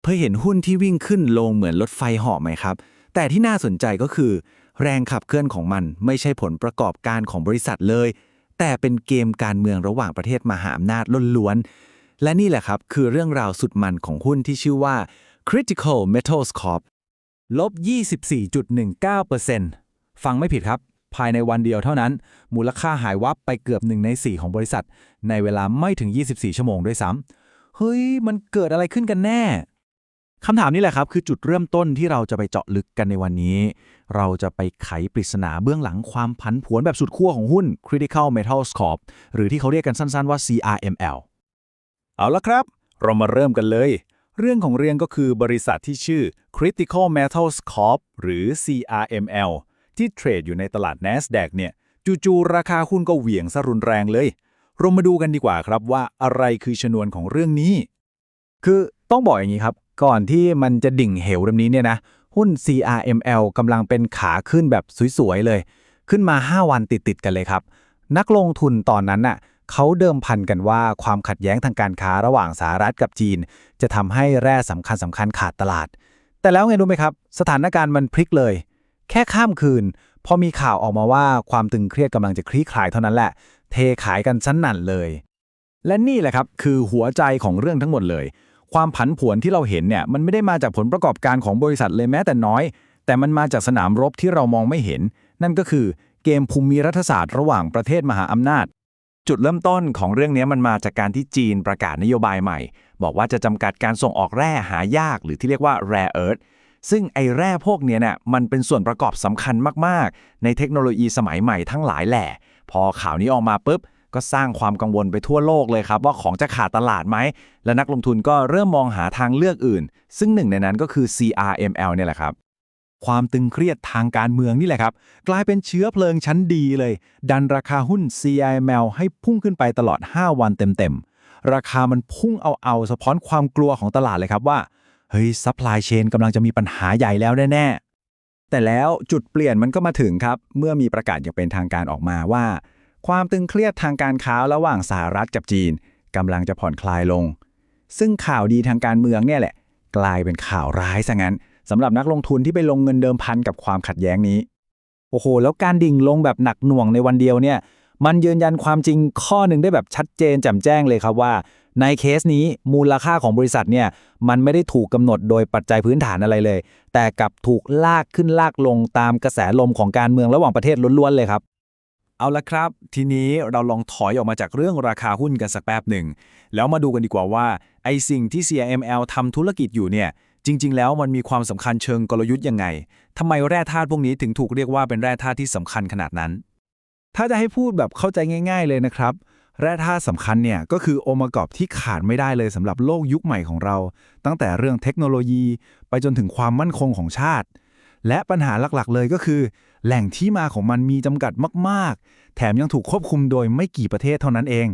เพื่อเห็นหุ้นที่วิ่งขึ้นลงเหมือนรถไฟเหาะไหมครับ แต่ที่น่าสนใจก็คือ แรงขับเคลื่อนของมันไม่ใช่ผลประกอบการของบริษัทเลย แต่เป็นเกมการเมืองระหว่างประเทศมหาอำนาจล้วนๆและนี่แหละครับคือเรื่องราวสุดมันของหุ้นที่ชื่อว่า Critical Metals Corp ลบ 24.19%ฟังไม่ผิดครับ ภายในวันเดียวเท่านั้น มูลค่าหายวับไปเกือบ1ใน 4 ของบริษัท ในเวลาไม่ถึง 24 ชั่วโมงด้วยซ้ำเฮ้ย มันเกิดอะไรขึ้นกันแน่ คำถามนี้แหละครับ คือจุดเริ่มต้นที่เราจะไปเจาะลึกกันในวันนี้ เราจะไปไขปริศนาเบื้องหลังความผันผวนแบบสุดขั้วของหุ้น Critical Metals Corp หรือที่เขาเรียกกันสั้นๆว่า CRML เอาละครับ เรามาเริ่มกันเลย เรื่องของเรื่องก็คือบริษัทที่ชื่อ Critical Metals Corp หรือ CRML ที่เทรดอยู่ในตลาด NASDAQ เนี่ยจู่ๆราคาหุ้นก็เหวี่ยงซะรุนแรงเลย เรามาดูกันดีกว่าครับว่าอะไรคือชนวนของเรื่องนี้ คือต้องบอกอย่างนี้ครับ ก่อนที่มันจะดิ่งเหวแบบนี้เนี่ยนะ หุ้น CRML กำลังเป็นขาขึ้นแบบสวย ๆ เลย ขึ้นมา 5 วันติด ๆ กันเลยครับ นักลงทุนตอนนั้นน่ะเขาเดิมพันกันว่าความขัดแย้งทางการค้าระหว่างสหรัฐกับจีน จะทำให้แร่สำคัญสำคัญขาดตลาด แต่แล้วไงรู้ไหมครับ สถานการณ์มันพลิกเลย แค่ข้ามคืน พอมีข่าวออกมาว่าความตึงเครียดกำลังจะคลี่คลายเท่านั้นแหละ เทขายกันชั้นหนั่นเลย และนี่แหละครับคือหัวใจของเรื่องทั้งหมดเลย ความผันผวนที่เราเห็นเนี่ยมันไม่ได้มาจากผลประกอบการของบริษัทเลยแม้แต่น้อย แต่มันมาจากสนามรบที่เรามองไม่เห็น นั่นก็คือเกมภูมิรัฐศาสตร์ระหว่างประเทศมหาอำนาจ จุดเริ่มต้นของเรื่องนี้มันมาจากการที่จีนประกาศนโยบายใหม่ บอกว่าจะจำกัดการส่งออกแร่หายาก หรือที่เรียกว่า rare earth ซึ่งไอ้แร่พวกเนี้ยเนี่ยมันเป็นส่วนประกอบสำคัญมาก ๆ ในเทคโนโลยีสมัยใหม่ทั้งหลายแหล่พอข่าวนี้ออกมาปุ๊บ ก็สร้างความกังวลไปทั่วโลกเลยครับว่าของจะขาดตลาดไหม และนักลงทุนก็เริ่มมองหาทางเลือกอื่น ซึ่งหนึ่งในนั้นก็คือ CRML เนี่ยแหละครับความตึงเครียดทางการเมืองนี่แหละครับ กลายเป็นเชื้อเพลิงชั้นดีเลย ดันราคาหุ้น CRML ให้พุ่งขึ้นไปตลอด 5 วันเต็มๆ ราคามันพุ่งเอาเอาสะท้อนความกลัวของตลาดเลยครับว่า เฮ้ยซัพพลายเชนกำลังจะมีปัญหาใหญ่แล้วแน่ๆ แต่แล้วจุดเปลี่ยนมันก็มาถึงครับ เมื่อมีประกาศอย่างเป็นทางการออกมาว่า ความตึงเครียดทางการค้าระหว่างสหรัฐกับจีนกำลังจะผ่อนคลายลง ซึ่งข่าวดีทางการเมืองเนี่ยแหละ กลายเป็นข่าวร้ายซะงั้นสำหรับนักลงทุนที่ไปลงเงินเดิมพันกับความขัดแย้งนี้ โอ้โห แล้วการดิ่งลงแบบหนักหน่วงในวันเดียวเนี่ย มันยืนยันความจริงข้อหนึ่งได้แบบชัดเจนแจ่มแจ้งเลยครับว่า ในเคสนี้มูลค่าของบริษัทเนี่ยมันไม่ได้ถูกกำหนดโดยปัจจัยพื้นฐานอะไรเลย แต่กลับถูกลากขึ้นลากลงตามกระแสลมของการเมืองระหว่างประเทศล้วนๆเลยครับ เอาละครับ ทีนี้เราลองถอยออกมาจากเรื่องราคาหุ้นกันสักแป๊บหนึ่ง แล้วมาดูกันดีกว่าว่า ไอสิ่งที่ CML ทำธุรกิจอยู่เนี่ย จริง ๆ แล้วมันมีความสำคัญเชิงกลยุทธ์ยังไงทำไมแร่ธาตุพวกนี้ถึงถูกเรียกว่าเป็นแร่ธาตุที่สำคัญขนาดนั้นถ้าจะให้พูดแบบเข้าใจง่าย ๆ เลยนะครับ แร่ธาตุสำคัญเนี่ยก็คือองค์ประกอบที่ขาดไม่ได้เลยสำหรับโลกยุคใหม่ของเรา ตั้งแต่เรื่องเทคโนโลยี ไปจนถึงความมั่นคงของชาติ และปัญหาหลักๆ เลยก็คือ แหล่งที่มาของมันมีจำกัดมาก ๆ แถมยังถูกควบคุมโดยไม่กี่ประเทศเท่านั้นเอง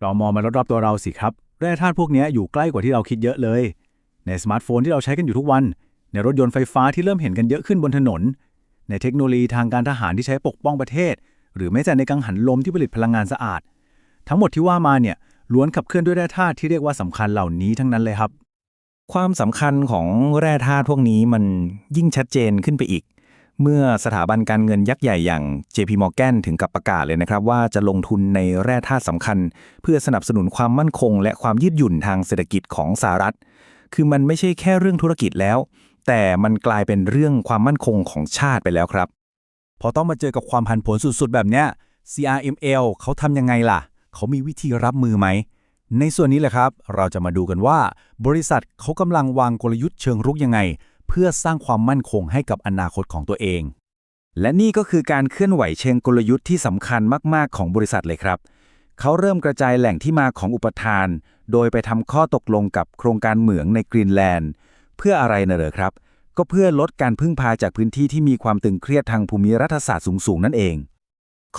เรามองมารอบๆตัวเราสิครับ แร่ธาตุพวกนี้อยู่ใกล้กว่าที่เราคิดเยอะเลย ในสมาร์ทโฟนที่เราใช้กันอยู่ทุกวัน ในรถยนต์ไฟฟ้าที่เริ่มเห็นกันเยอะขึ้นบนถนน ในเทคโนโลยีทางการทหารที่ใช้ปกป้องประเทศ หรือแม้แต่ในกังหันลมที่ผลิตพลังงานสะอาด ทั้งหมดที่ว่ามาเนี่ยล้วนขับเคลื่อนด้วยแร่ธาตุที่เรียกว่าสำคัญเหล่านี้ทั้งนั้นเลยครับ ความสำคัญของแร่ธาตุพวกนี้มันยิ่งชัดเจนขึ้นไปอีก เมื่อสถาบันการเงินยักษ์ใหญ่อย่าง JP Morgan ถึงกับประกาศเลยนะครับ ว่าจะลงทุนในแร่ธาตุสำคัญ เพื่อสนับสนุนความมั่นคง และความยืดหยุ่นทางเศรษฐกิจของสหรัฐ คือมันไม่ใช่แค่เรื่องธุรกิจแล้ว แต่มันกลายเป็นเรื่องความมั่นคงของชาติไปแล้วครับ พอต้องมาเจอกับความผันผวนสุดๆ แบบเนี้ย CRML เขาทำยังไงล่ะ เขามีวิธีรับมือไหม ในส่วนนี้แหละครับ เราจะมาดูกันว่า บริษัทเขากำลังวางกลยุทธ์เชิงรุกยังไง เพื่อสร้างความมั่นคงให้กับอนาคตของตัวเอง และนี่ก็คือการเคลื่อนไหวเชิงกลยุทธ์ที่สำคัญมาก ๆ ของบริษัทเลยครับ เขาเริ่มกระจายแหล่งที่มาของอุปทาน โดยไปทำข้อตกลงกับโครงการเหมืองในกรีนแลนด์ เพื่ออะไรนะเหรอครับ ก็เพื่อลดการพึ่งพาจากพื้นที่ที่มีความตึงเครียดทางภูมิรัฐศาสตร์สูง ๆ นั่นเอง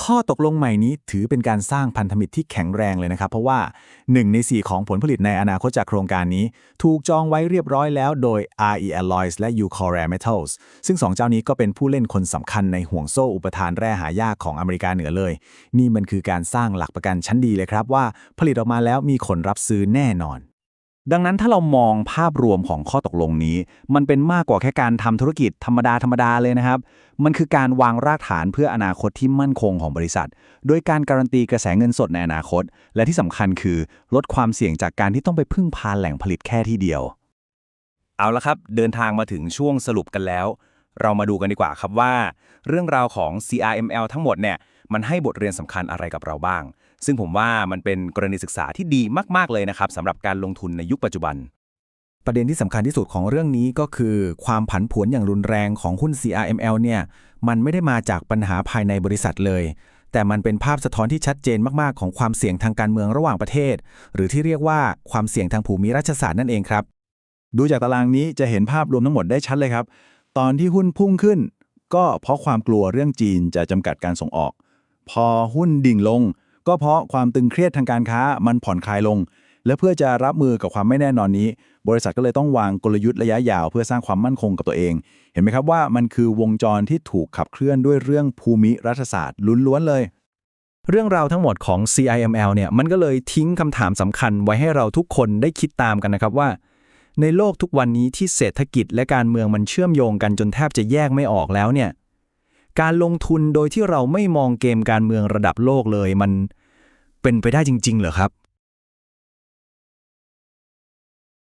ข้อตกลงใหม่นี้ถือเป็นการสร้างพันธมิตรที่แข็งแรงเลยนะครับ เพราะว่า 1 ใน 4 ของผลผลิตในอนาคตจากโครงการนี้ ถูกจองไว้เรียบร้อยแล้วโดย RE Alloys และ u c o r a Metals ซึ่ง 2 เจ้านี้ก็เป็นผู้เล่นคนสำคัญในห่วงโซ่อุปทานแร่หายากของอเมริกาเหนือเลย นี่มันคือการสร้างหลักประกันชั้นดีเลยครับว่า ผลิตออกมาแล้วมีคนรับซื้อแน่นอน ดังนั้นถ้าเรามองภาพรวมของข้อตกลงนี้ มันเป็นมากกว่าแค่การทำธุรกิจธรรมดาธรรมดาเลยนะครับ มันคือการวางรากฐานเพื่ออนาคตที่มั่นคงของบริษัท โดยการการันตีกระแสเงินสดในอนาคต และที่สำคัญคือลดความเสี่ยงจากการที่ต้องไปพึ่งพาแหล่งผลิตแค่ที่เดียว เอาละครับ เดินทางมาถึงช่วงสรุปกันแล้ว เรามาดูกันดีกว่าครับว่า เรื่องราวของ CRML ทั้งหมดเนี่ยมันให้บทเรียนสำคัญอะไรกับเราบ้าง ซึ่งผมว่ามันเป็นกรณีศึกษาที่ดีมาก ๆ เลยนะครับสำหรับการลงทุนในยุคปัจจุบัน ประเด็นที่สำคัญที่สุดของเรื่องนี้ก็คือ ความผันผวนอย่างรุนแรงของหุ้น CRML เนี่ย มันไม่ได้มาจากปัญหาภายในบริษัทเลย แต่มันเป็นภาพสะท้อนที่ชัดเจนมาก ๆ ของความเสี่ยงทางการเมืองระหว่างประเทศ หรือที่เรียกว่าความเสี่ยงทางภูมิรัฐศาสตร์นั่นเองครับ ดูจากตารางนี้จะเห็นภาพรวมทั้งหมดได้ชัดเลยครับ ตอนที่หุ้นพุ่งขึ้น ก็เพราะความกลัวเรื่องจีนจะจำกัดการส่งออก พอหุ้นดิ่งลง ก็เพราะความตึงเครียดทางการค้ามันผ่อนคลายลง และเพื่อจะรับมือกับความไม่แน่นอนนี้ บริษัทก็เลยต้องวางกลยุทธ์ระยะยาว เพื่อสร้างความมั่นคงกับตัวเอง เห็นไหมครับว่ามันคือวงจรที่ถูกขับเคลื่อนด้วยเรื่องภูมิรัฐศาสตร์ล้วนๆเลย เรื่องราวทั้งหมดของ CIML เนี่ยมันก็เลยทิ้งคำถามสำคัญไว้ให้เราทุกคนได้คิดตามกันนะครับว่า ในโลกทุกวันนี้ที่เศรษฐกิจและการเมืองมันเชื่อมโยงกันจนแทบจะแยกไม่ออกแล้วเนี่ย การลงทุนโดยที่เราไม่มองเกมการเมืองระดับโลกเลย มันเป็นไปได้จริง ๆ เหรอครับ